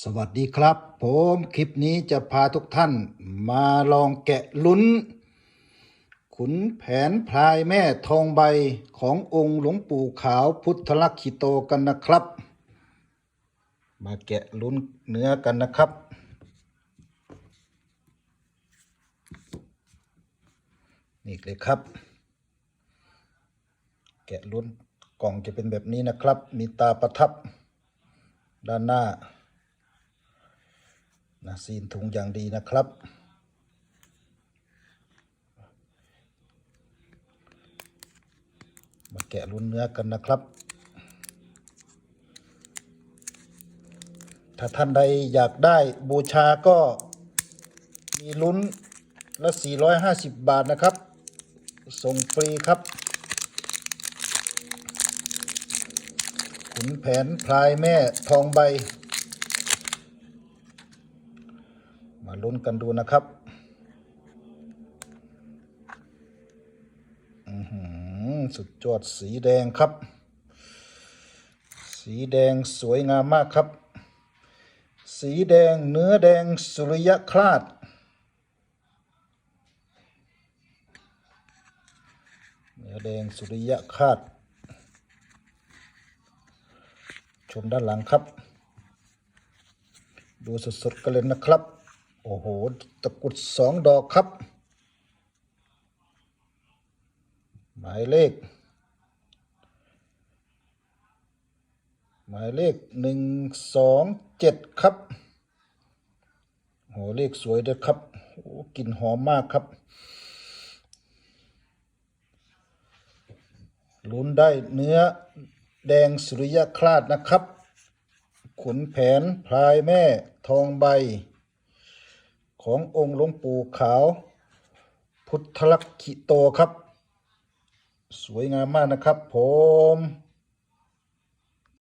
สวัสดีครับ ผมคลิปนี้จะพาทุกท่านมาลองแกะลุ้น ขุนแผนพลายแม่ทองใบขององค์หลวงปู่ขาวพุทธลักขิโตกันนะครับ มาแกะลุ้นเนื้อกันนะครับ นี่เลยครับ แกะลุ้นกล่องจะเป็นแบบนี้นะครับ มีตาประทับด้านหน้า นะซีนถุงอย่างดีนะครับ มาแกะลุ้นเนื้อกันนะครับ ถ้าท่านใดอยากได้บูชาก็มีลุ้นละ 450 บาทนะครับ ส่งฟรีครับขุนแผนพลายแม่ทองใบ มาลุ้นกันดูนะครับอือหือสุดยอดสีแดงครับ สีแดงสวยงามมากครับ สีแดงเนื้อแดงสุริยคราดเนื้อแดงสุริยคราด ชมด้านหลังครับ ดูสดๆกันเลยนะครับ โอ้โห ตะกุดสองดอกครับ หมายเลข หมายเลขหนึ่งสองเจ็ดครับโหเลขสวยด้วยครับโอ้กลิ่นหอมมากครับลุ้นได้เนื้อแดงสุริยคราดนะครับ ขุนแผนพลายแม่ทองใบ ขององค์หลวงปู่ขาว พุทธลักขิโตครับ สวยงามมากนะครับผม